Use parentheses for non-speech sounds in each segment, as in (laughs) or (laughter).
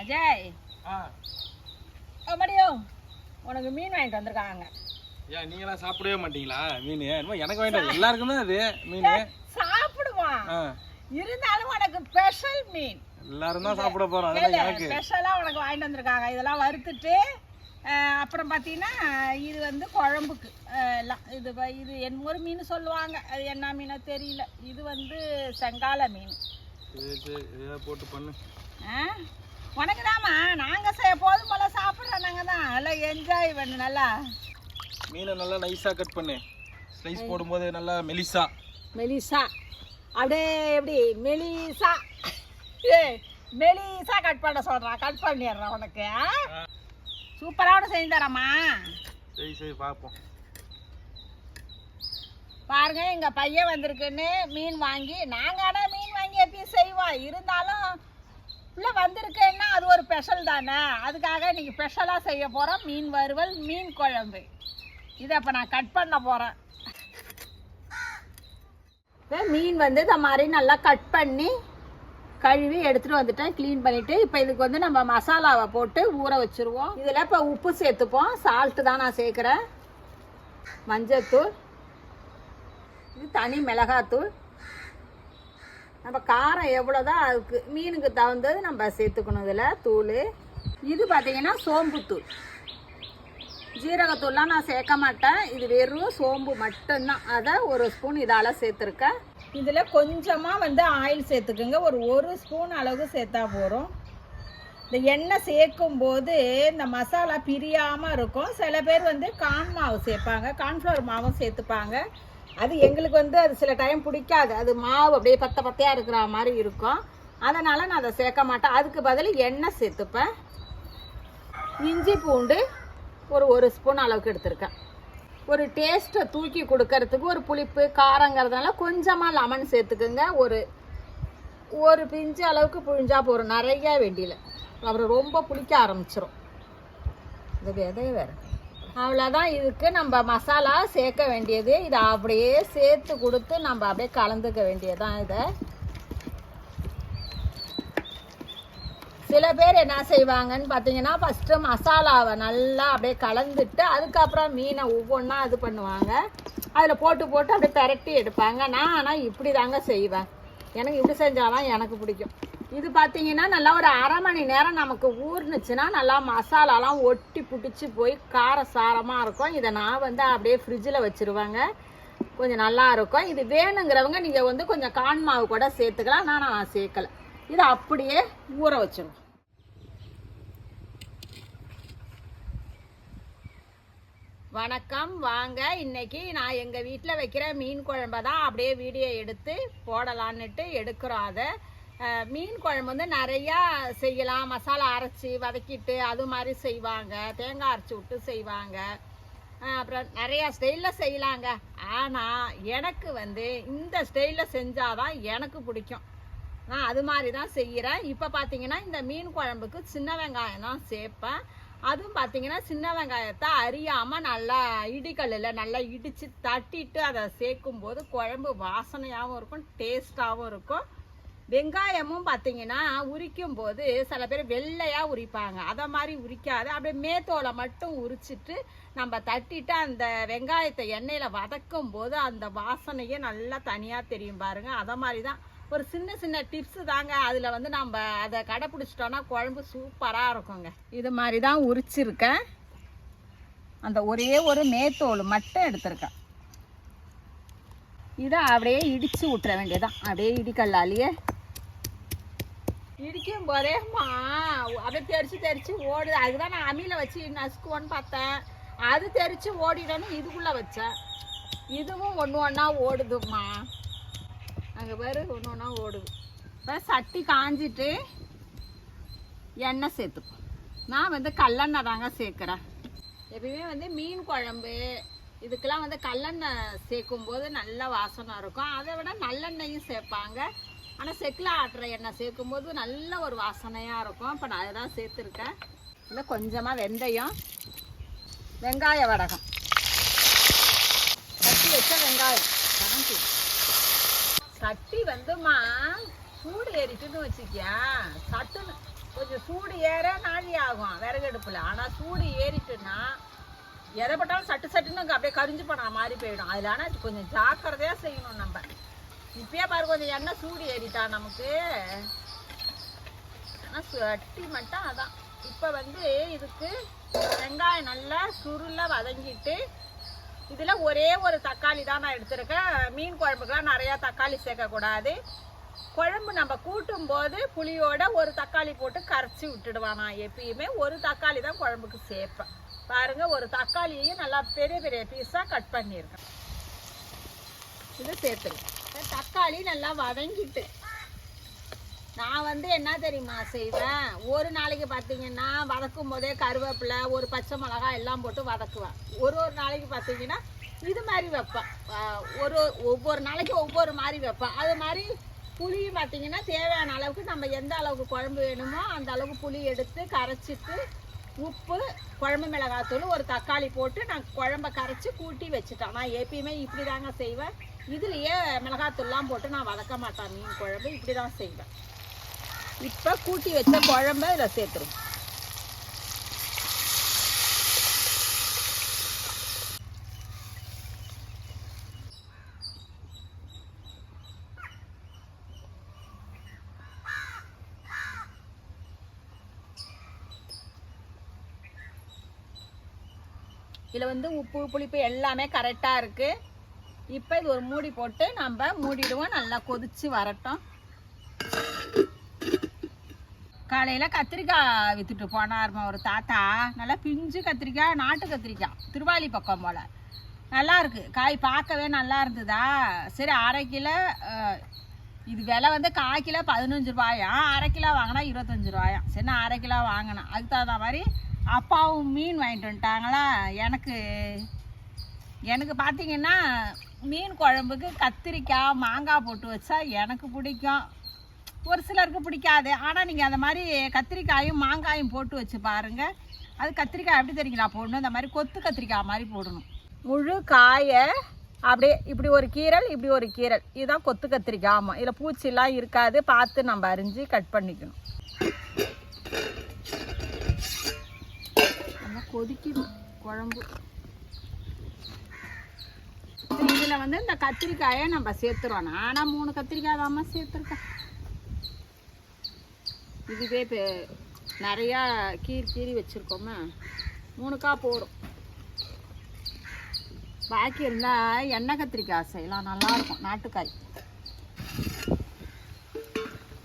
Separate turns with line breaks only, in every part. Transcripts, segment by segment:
அஜய்.
ஆ.
மடியோ உனக்கு மீன் வாங்கிட்டு வந்திருக்காங்க.
ஏன் நீங்களாம் சாப்பிடவே மாட்டீங்களா? மீன்? என்னமோ எனக்கு வேண்டாம் எல்லாருக்கும் தான் அது மீன்.
சாப்பிடுவான் இருந்தாலும் உனக்கு ஸ்பெஷல் மீன்.
எல்லாரும் தான் சாப்பிட போறோம். அதெல்லாம் எனக்கு.
ஸ்பெஷலா உனக்கு வாங்கிட்டு வந்திருக்காங்க. இதெல்லாம் வறுத்துட்டு அப்புறம் பார்த்தீங்கன்னா இது வந்து குழம்புக்கு. எல்லாம் இது இது என் ஒரு மீன் சொல்லுவாங்க. அது என்ன மீனோ தெரியல. இது வந்து செங்கால மீன்.
போட்டு பண்ணு.
ஆ? உனக்கு தாம்மா நாங்கள் செய்ய போதும் போல சாப்பிட்றோம் நாங்கள் தான். நல்லா என்ஜாய் பண்ணு நல்லா.
மீனை நல்லா நைஸாக கட் பண்ணு. ஸ்லைஸ் போடும்போது நல்லா மெலிசா.
மெலிசா. அப்படியே எப்படி? மெலிசா. ஏ மெலிசா கட் பண்ண சொல்கிறான் கட் பண்ணிடுறான் உனக்கு சூப்பராக செஞ்சு தரேம்மா.
சரி சரி பார்ப்போம்.
பாருங்க எங்க பையன் வந்திருக்குன்னு மீன் வாங்கி நாங்க ஆனா மீன் வாங்கி எப்பயும் செய்வோம்? இருந்தாலும் இல்லை வந்திருக்கேன்னா அது ஒரு ஸ்பெஷல் தானே? அதுக்காக இன்னைக்கு ஸ்பெஷலாக செய்ய போகிறோம் மீன் வறுவல் மீன் குழம்பு. இதை இப்போ நான் கட் பண்ண போகிறேன் மீன் வந்து இந்த மாதிரி நல்லா கட் பண்ணி கழுவி எடுத்துகிட்டு வந்துட்டேன். க்ளீன் பண்ணிவிட்டு இப்போ இதுக்கு வந்து நம்ம மசாலாவை போட்டு ஊற வச்சிருவோம். இதில் இப்போ உப்பு சேர்த்துப்போம். சால்ட்டு தான் நான் சேர்க்குறேன். மஞ்சத்தூள். இது தனி மிளகாத்தூள். நம்ம காரம் எவ்வளோதான் அதுக்கு மீனுக்கு தகுந்தது நம்ம சேர்த்துக்கணும் இதில் தூள். இது பார்த்தீங்கன்னா சோம்புத்தூள் ஜீரகத்தூள்லாம் நான் சேர்க்க மாட்டேன். இது வெறும் சோம்பு மட்டும்தான். அதை ஒரு ஸ்பூன் இதால் சேர்த்துருக்கேன். இதில் கொஞ்சமாக வந்து ஆயில் சேர்த்துக்குங்க. ஒரு ஒரு ஸ்பூன் அளவு சேர்த்தா போகிறோம் இந்த எண்ணெய் சேர்க்கும் போது இந்த மசாலா பிரியாமல் இருக்கும். சில பேர் வந்து கான் மாவு சேர்ப்பாங்க. கார்ன்ஃப்ளவர் மாவும் சேர்த்துப்பாங்க. அது எங்களுக்கு வந்து அது சில டைம் பிடிக்காது. அது மாவு அப்படியே பத்த பத்தையாக இருக்கிற மாதிரி இருக்கும். அதனால் நான் அதை சேர்க்க மாட்டேன். அதுக்கு பதில் எண்ணெய் சேர்த்துப்பேன். இஞ்சி பூண்டு ஒரு ஒரு ஸ்பூன் அளவுக்கு எடுத்திருக்கேன். ஒரு டேஸ்ட்டை தூக்கி கொடுக்கறதுக்கு ஒரு புளிப்பு காரங்கிறதுனால கொஞ்சமாக லெமன் சேர்த்துக்குங்க. ஒரு ஒரு பிஞ்சு அளவுக்கு புழிஞ்சா போகிறோம் நிறைய வேண்டியில. அப்புறம் ரொம்ப புளிக்க ஆரம்பிச்சிடும் இது விதையை வேறு. அவ்வளோதான் இதுக்கு நம்ம மசாலா சேர்க்க வேண்டியது. இதை அப்படியே சேர்த்து கொடுத்து நம்ம அப்படியே கலந்துக்க வேண்டியதுதான் இதை. சில பேர் என்ன செய்வாங்கன்னு பார்த்தீங்கன்னா ஃபஸ்ட்டு மசாலாவை நல்லா அப்படியே கலந்துட்டு அதுக்கப்புறம் மீனை ஒவ்வொன்றா இது பண்ணுவாங்க. அதில் போட்டு போட்டு அப்படியே திரட்டி எடுப்பாங்க. நான் ஆனால் இப்படி தாங்க செய்வேன். எனக்கு இப்படி செஞ்சாதான் எனக்கு பிடிக்கும். இது பார்த்தீங்கன்னா நல்லா ஒரு அரை மணி நேரம் நமக்கு ஊர்னுச்சுன்னா நல்லா மசாலாலாம் ஒட்டி பிடிச்சி போய் கார சாரமாக இருக்கும். இதை நான் வந்து அப்படியே ஃப்ரிட்ஜில் வச்சுருவேங்க. கொஞ்சம் நல்லா இருக்கும். இது வேணுங்கிறவங்க நீங்கள் வந்து கொஞ்சம் கான் மாவு கூட சேர்த்துக்கலாம். நான் நான் சேர்க்கலை. இதை அப்படியே ஊற வச்சிடும் வணக்கம். வாங்க. இன்னைக்கு நான் எங்கள் வீட்டில் வைக்கிற மீன் குழம்ப தான் அப்படியே வீடியோ எடுத்து போடலான்னுட்டு எடுக்கிறோம் அதை. மீன் குழம்பு வந்து நிறையா செய்யலாம். மசாலா அரைச்சி வதக்கிட்டு அது மாதிரி செய்வாங்க. தேங்காய் அரைச்சி விட்டு செய்வாங்க. அப்புறம் நிறையா ஸ்டைலில் செய்யலாங்க. ஆனால் எனக்கு வந்து இந்த ஸ்டைலில் செஞ்சால் தான் எனக்கு பிடிக்கும். நான் அது மாதிரி தான் செய்கிறேன் இப்போ பார்த்தீங்கன்னா இந்த மீன் குழம்புக்கு சின்ன வெங்காயம் தான் சேர்ப்பேன். அதுவும் பார்த்தீங்கன்னா சின்ன வெங்காயத்தை அறியாமல் நல்லா இடிக்கல்லில் நல்லா இடித்து தட்டிட்டு அதை சேர்க்கும்போது குழம்பு வாசனையாகவும் இருக்கும் டேஸ்ட்டாகவும் இருக்கும். வெங்காயமும் பார்த்தீங்கன்னா உரிக்கும் போது சில பேர் வெள்ளையாக உரிப்பாங்க. அதை மாதிரி உரிக்காது. அப்படியே மேத்தோலை மட்டும் உரிச்சிட்டு நம்ம தட்டிட்டு அந்த வெங்காயத்தை எண்ணெயில் வதக்கும் போது அந்த வாசனையே நல்லா தனியாக தெரியும் பாருங்க. அதை மாதிரி தான் ஒரு சின்ன சின்ன டிப்ஸு தாங்க. அதில் வந்து நம்ம அதை கடைப்பிடிச்சிட்டோன்னா குழம்பு சூப்பராக இருக்குங்க. இது மாதிரி தான் உரிச்சிருக்கேன். அந்த ஒரே ஒரு மேத்தோல் மட்டும் எடுத்திருக்கேன். இதை அப்படியே இடித்து விட்டுற வேண்டியதான் அப்படியே இடிக்கல்லாலேயே இடிக்கும் போதேம்மா அப்படியே தெரிச்சு தெரிச்சு ஓடுது. அதுதான் நான் அமியில வச்சு நசுக்குவோன்னு பார்த்தேன். அது தெரிச்சு ஓடிடணும் இதுக்குள்ளே வச்சேன். இதுவும் ஒன்று ஒன்றா ஓடுதும்மா. அங்கே பேர் ஒன்று ஒன்றா ஓடுது. இப்போ சட்டி காஞ்சிட்டு எண்ணெய் சேர்த்துப்போம். நான் வந்து கல்லெண்ணெய் தாங்க சேர்க்குறேன். எப்பயுமே வந்து மீன் குழம்பு இதுக்கெல்லாம் வந்து கல்லெண்ணெய் சேர்க்கும் போது நல்ல வாசனை இருக்கும். அதை விட நல்லெண்ணெயும் சேர்ப்பாங்க. ஆனால் செக்கில் ஆட்டுற எண்ணெய் சேர்க்கும் போது நல்ல ஒரு வாசனையாக இருக்கும். இப்போ நான் அதுதான் சேர்த்துருக்கேன். இல்லை கொஞ்சமாக வெந்தயம் வெங்காய வடகம். கட்டி வச்ச வெங்காயம். வதக்கி. சட்டி வந்துமா சூடு ஏறிட்டுன்னு வச்சுக்கியா? சட்டுன்னு கொஞ்சம் சூடு ஏற நாழி ஆகும் விறகடுப்பில். ஆனால் சூடு ஏறிட்டுன்னா எதை பட்டாலும் சட்டு சட்டுன்னு அப்படியே கரிஞ்சு போன மாதிரி போயிடும். அதில் ஆனால் கொஞ்சம் ஜாக்கிரதையாக செய்யணும் நம்ம. இப்பயே பாரு கொஞ்சம் எண்ணெய் சூடு ஏறிட்டா நமக்கு. ஆனால் சட்டி மட்டும் அதான். இப்போ வந்து இதுக்கு வெங்காயம் நல்லா சுருள வதங்கிட்டு இதில் ஒரே ஒரு தக்காளி தான் நான் எடுத்திருக்கேன். மீன் குழம்புக்குலாம் நிறையா தக்காளி சேர்க்கக்கூடாது. குழம்பு நம்ம கூட்டும் போது புளியோட ஒரு தக்காளி போட்டு கரைச்சி விட்டுடுவான் நான் எப்பயுமே. ஒரு தக்காளி தான் குழம்புக்கு சேர்ப்பேன். பாருங்க ஒரு தக்காளியையும் நல்லா பெரிய பெரிய பீஸாக கட் பண்ணியிருக்கேன். இதை சேர்த்துருக்கேன். தக்காளி நல்லா வதங்கிட்டு. நான் வந்து என்ன தெரியுமா செய்வேன்? ஒரு நாளைக்கு பார்த்தீங்கன்னா வதக்கும் போதே கருவேப்பிலை ஒரு பச்சை மிளகாய் எல்லாம் போட்டு வதக்குவேன். ஒரு ஒரு நாளைக்கு பார்த்தீங்கன்னா இது மாதிரி வைப்பேன். ஒரு ஒவ்வொரு நாளைக்கு ஒவ்வொரு மாதிரி வைப்பேன். அது மாதிரி புளியும் பார்த்தீங்கன்னா தேவையான அளவுக்கு நம்ம எந்த அளவுக்கு குழம்பு வேணுமோ அந்த அளவுக்கு புளி எடுத்து கரைச்சிட்டு உப்பு குழம்பு மிளகாத்தூள் ஒரு தக்காளி போட்டு நான் குழம்ப கரைச்சி கூட்டி வச்சுட்டேன். நான் எப்பயுமே இப்படி தாங்க செய்வேன். இதுலேயே மிளகாத்தூள்லாம் போட்டு நான் வதக்க மாட்டேன். மீன் குழம்பு இப்படி தான் செய்வேன். இப்போ கூட்டி வச்ச குழம்பு இதில் சேர்த்துருவோம். இதில் வந்து உப்பு புளிப்பு எல்லாமே கரெக்டாக இருக்குது இப்போ இது ஒரு மூடி போட்டு நம்ம மூடிடுவோம். நல்லா கொதிச்சு வரட்டும். காலையில் கத்திரிக்காய் விற்றுட்டு போனாருமா ஒரு தாத்தா. நல்லா பிஞ்சு கத்திரிக்காய் நாட்டு கத்திரிக்காய். திருவாலி பக்கம் போல். நல்லா இருக்குது காய் பார்க்கவே நல்லா இருந்ததா? சரி அரை கிலோ இது விலை வந்து கால் கிலோ பதினஞ்சு ரூபாயாம் அரை கிலோ வாங்கினா இருபத்தஞ்சு ரூபாயாம் சரி நான் அரை கிலோ வாங்கினேன். அதுக்கு தகுந்த மாதிரி அப்பாவும் மீன் வாங்கிட்டு வந்துட்டாங்களா? எனக்கு எனக்கு பார்த்தீங்கன்னா மீன் குழம்புக்கு கத்திரிக்காய் மாங்காய் போட்டு வச்சா எனக்கு பிடிக்கும். ஒரு சிலருக்கு பிடிக்காது. ஆனால் நீங்கள் அந்த மாதிரி கத்திரிக்காயும் மாங்காயும் போட்டு வச்சு பாருங்கள் அது கத்திரிக்காய் எப்படி தெரியுங்களா போடணும்? இந்த மாதிரி கொத்து கத்திரிக்காய் மாதிரி போடணும். முழு காயை அப்படியே இப்படி ஒரு கீரல் இப்படி ஒரு கீரல். இதுதான் கொத்து கத்திரிக்காய். ஆமாம் இதில் பூச்சிலாம் இருக்காது. பார்த்து நம்ம அரிஞ்சு கட் பண்ணிக்கணும். நல்லா கொதிக்கணும் குழம்பு. இதில் வந்து இந்த கத்திரிக்காயை நம்ம சேர்த்துருவோம் நானாக மூணு கத்திரிக்காய் தாம்மா சேர்த்துருக்கேன். இதுவே இப்போ நிறையா கீறி கீறி வச்சுருக்கோமா மூணுக்கா போடும் பாக்கி இருந்தால் எண்ணெய் கத்திரிக்காய் செய்யலாம். நல்லாயிருக்கும். நாட்டுக்காய்.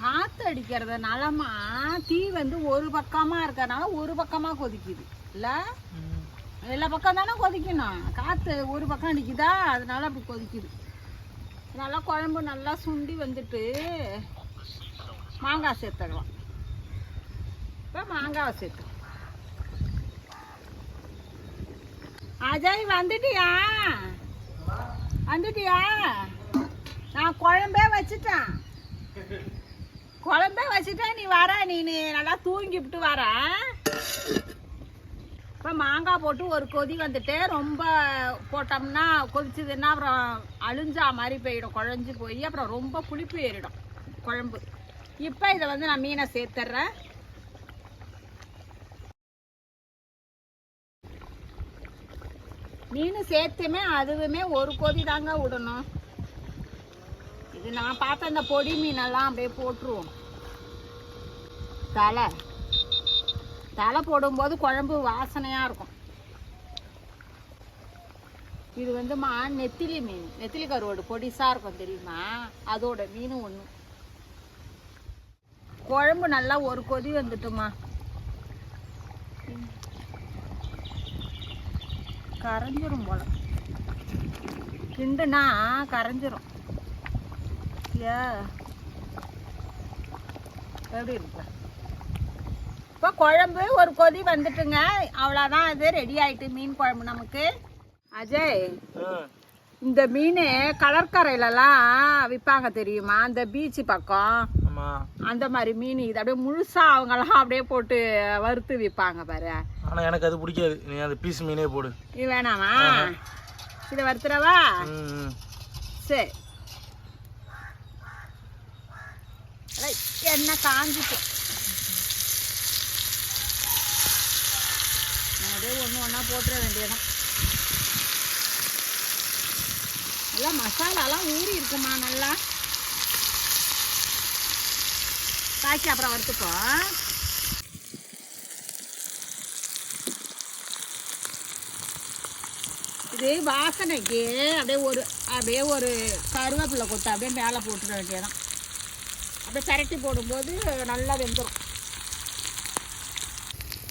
காற்று அடிக்கிறதுனாலமா தீ வந்து ஒரு பக்கமாக இருக்கிறதுனால ஒரு பக்கமாக கொதிக்குது. இல்லை? எல்லா பக்கம் தானே கொதிக்கணும். காற்று ஒரு பக்கம் அடிக்குதா? அதனால அப்படி கொதிக்குது. நல்லா குழம்பு நல்லா சுண்டி வந்துட்டு மாங்காய் சேர்த்துக்கலாம் இப்போ மாங்காவை சேர்த்து அஜய் வந்துட்டியா? வந்துட்டியா? நான் குழம்பே வச்சுட்டேன். குழம்பே வச்சுட்டேன் நீ வர நீ நல்லா தூங்கிவிட்டு வர இப்போ மாங்காய் போட்டு ஒரு கொதி வந்துட்டு ரொம்ப போட்டோம்னா கொதிச்சதுன்னா அப்புறம் அழிஞ்சா மாதிரி போயிடும் குழஞ்சி போய் அப்புறம் ரொம்ப புளிப்பு ஏறிடும் குழம்பு. இப்போ இதை வந்து நான் மீனை சேர்த்துட்றேன் மீன் சேர்த்துமே அதுவுமே ஒரு கொதி தாங்க விடணும். இது நான் பார்த்த அந்த பொடி மீனெல்லாம் அப்படியே போட்டுருவோம். தலை. தலை போடும்போது குழம்பு வாசனையாக இருக்கும். இது வந்து மா நெத்திலி மீன். நெத்திலி கருவோடு பொடிசாக இருக்கும் தெரியுமா? அதோட மீன் ஒன்று குழம்பு நல்லா ஒரு கொதி வந்துட்டுமா. கரைஞ்சிரும் போல. கிண்டுனா கரைஞ்சிரும். இல்லையா? எப்படி இருக்கு? இப்போ குழம்பு ஒரு கொதி வந்துட்டுங்க. அவ்வளோதான் இது. ரெடி ஆயிட்டு மீன் குழம்பு நமக்கு. அஜய் இந்த மீன் கடற்கரையிலலாம் விற்பாங்க தெரியுமா? அந்த பீச்சு பக்கம். அந்த மாதிரி மீன் இது. அப்படியே முழுசா அவங்கெல்லாம் அப்படியே போட்டு வறுத்து விற்பாங்க பாரு.
ஆனா எனக்கு அது பிடிக்காது. நீ அந்த பீஸ் மீனே போடு.
இது வேணாமா? இதை வறுத்துறவா. சரி. எண்ணெய் காஞ்சிட்டு. அப்படியே ஒன்று ஒன்றா போட்டுற வேண்டியதான் நல்லா மசாலாலாம் ஊறி இருக்குமா நல்லா? காய்ச்சி அப்புறம் வறுத்துக்கோ. இது வாசனைக்கு அப்படியே ஒரு அப்படியே ஒரு கருவேப்பிலை கொத்து அப்படியே மேலே போட்டுட வேண்டியதான் அப்படியே பிரட்டி போடும்போது நல்லா வெந்துடும்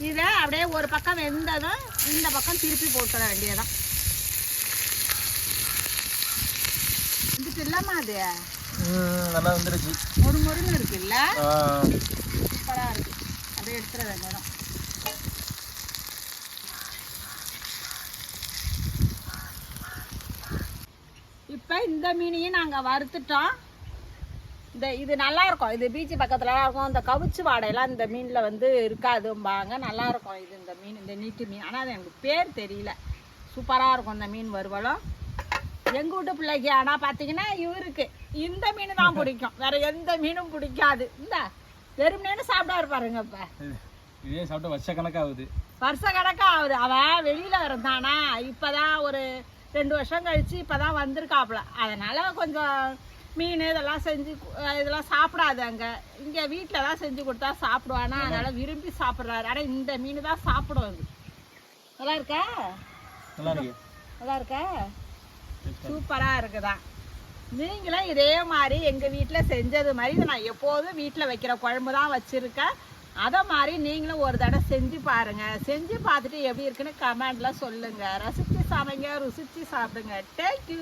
இதை அப்படியே ஒரு பக்கம் வெந்ததும் இந்த பக்கம் திருப்பி போட்டுட வேண்டியதான் இதுக்கு இல்லாம அது
நல்லா வந்துருச்சு.
ஒரு முருன்னு இருக்குல்ல? சூப்பராக இருக்கு. அப்படியே எடுத்துட வேண்டியதான் இப்போ இந்த மீனையும் நாங்கள் வறுத்துட்டோம். இந்த இது நல்லா இருக்கும் இது பீச் பக்கத்துலலாம் இருக்கும். இந்த கவுச்சு வாடையெல்லாம் இந்த மீனில் வந்து இருக்காதும்பாங்க. நல்லா இருக்கும் இது இந்த மீன் இந்த நீட்டு மீன். ஆனால் அது எனக்கு பேர் தெரியல. சூப்பராக இருக்கும் இந்த மீன் வறுவலும். எங்கள் வீட்டு பிள்ளைக்கு ஆனால் பார்த்தீங்கன்னா இவருக்கு இந்த மீன் தான் (laughs) பிடிக்கும். வேற எந்த மீனும் பிடிக்காது. இந்த வெறுமனேன்னு சாப்பிட்டா பாருங்க இப்போ.
இதே சாப்பிட்டு வருஷ கணக்காகுது.
வருஷ கணக்கா ஆகுது அவன் வெளியில இருந்தானா இப்பதான் ஒரு ரெண்டு வருஷம் கழிச்சு இப்பதான் வந்திருக்காப்புல. அதனால கொஞ்சம் மீன் இதெல்லாம் செஞ்சு இதெல்லாம் சாப்பிடாது அங்க. இங்க வீட்டில தான் செஞ்சு கொடுத்தா சாப்பிடுவானா. அதனால விரும்பி சாப்பிடுறாரு. ஆனா இந்த மீன் தான் சாப்பிடும் அது. நல்லா இருக்கா?
நல்லா இருக்கு.
நல்லா இருக்கா? சூப்பரா இருக்குதா? நீங்களும் இதே மாதிரி எங்க வீட்ல செஞ்சது மாதிரி இதை நான் எப்போதும் வீட்ல வைக்கிற குழம்பு தான் வச்சிருக்கேன். அதை மாதிரி நீங்களும் ஒரு தடவை செஞ்சு பாருங்க. செஞ்சு பார்த்துட்டு எப்படி இருக்குன்னு கமெண்ட்ல சொல்லுங்க. ரசிச்சு சமைங்க ருசிச்சு சாப்பிடுங்க. தேங்க்யூ